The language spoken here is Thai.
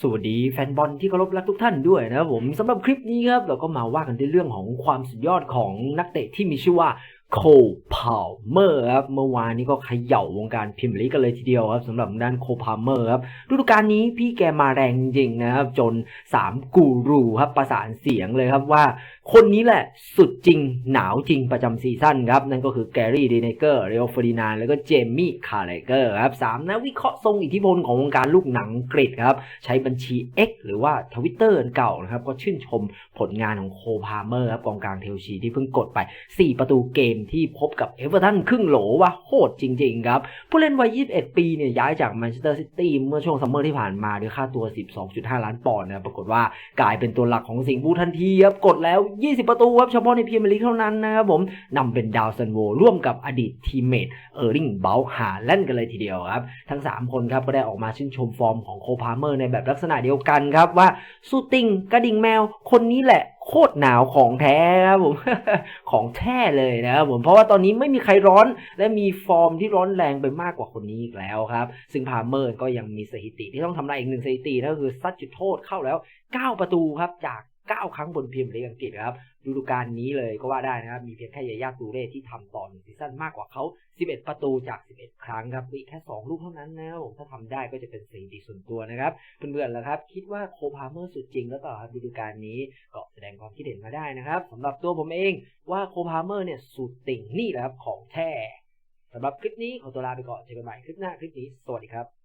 สวัสดีแฟนบอลที่เคารพรักทุกท่านด้วยนะครับผมสำหรับคลิปนี้ครับเราก็มาว่ากันในเรื่องของความสุดยอดของนักเตะที่มีชื่อว่า โคพาวเมอร์ครับเมื่อวานนี้ก็เขย่าวงการพรีเมียร์ลีกกันเลยทีเดียวครับสำหรับด้านโคพาวเมอร์ครับฤดูกาลนี้พี่แกมาแรงจริงนะครับจน 3 กูรูครับประสานเสียงเลยครับว่า คนนี้แหละสุดจริงหนาวจริงประจำซีซั่นครับ นั่นก็คือแกรี่ดีเนเกอร์เรโอฟอร์ดินานแล้วก็เจมี่คาร์เลเกอร์ครับสามนักวิเคราะห์ทรงอิทธิพลของวงการลูกหนังอังกครับใช้บัญชี X หรือว่าทวิตเตอร์เก่านะครับก็ชื่นชมผลงานของโคพาเมอร์ครับกองกลางเทลซีที่เพิ่งกดไป 4 ประตูเกมที่พบกับเอเวอร์ตันครึ่งโหลว่าโหดจริง ๆ ครับ ผู้เล่นวัย 21 ปีเนี่ยย้ายจากแมนเชสเตอร์ซิตี้เมื่อช่วงซัมเมอร์ที่ผ่านมาด้วยค่าตัว 12.5 ล้านปอนด์นะปรากฏว่ากลายเป็นตัวหลักของสิงห์บูทันทีครับกดแล้ว 20 ประตูครับเฉพาะในพรีเมียร์ลีกเท่านั้นนะครับผมนำเป็นดาวซันโวร่วมกับอดีตทีมเมทเออร์ลิงเบลหาแล่นกันเลยทีเดียวครับ ทั้ง 3 คนครับก็ได้ออกมาชื่นชมฟอร์มของโคพาเมอร์ในแบบลักษณะเดียวกันครับว่าสู้ติงกระดิ่งแมวคนนี้แหละ โคตรหนาวของแท้ครับผม ของแท้เลยนะครับผมเพราะว่าตอนนี้ไม่มีใครร้อนและมีฟอร์มที่ร้อนแรงไปมากกว่าคนนี้อีกแล้วครับ ซึ่งพาเมอร์ก็ยังมีสถิติที่ต้องทำลายอีกหนึ่งสถิตินั่นก็คือซัดจุดโทษเข้าแล้ว 9 ประตูครับจาก 9 ครั้งบนพรีเมียร์ลีกอังกฤษครับฤดูกาลนี้เลยก็ว่าได้นะครับ มีเพียงแค่ยายาตูเร่ที่ทำต่อหนึ่งซีซั่นมากกว่าเขา 11 ประตูจาก 11 ครั้งครับมีแค่ 2 ลูกเท่านั้นนะผมถ้าทำได้ก็จะเป็นสถิติส่วนตัวนะครับ เพื่อนๆล่ะครับ คิดว่าโคพาเมอร์สุดจริงแล้วต่อครับฤดูกาลนี้ก็แสดงความคิดเห็นมาได้นะครับสำหรับตัวผมเองว่าโคพาเมอร์เนี่ยสุดติ่งนี่แหละครับของแท้สำหรับคลิปนี้ขอตัวลาไปก่อนเจอกันใหม่คลิปหน้าคลิปนี้สวัสดีครับ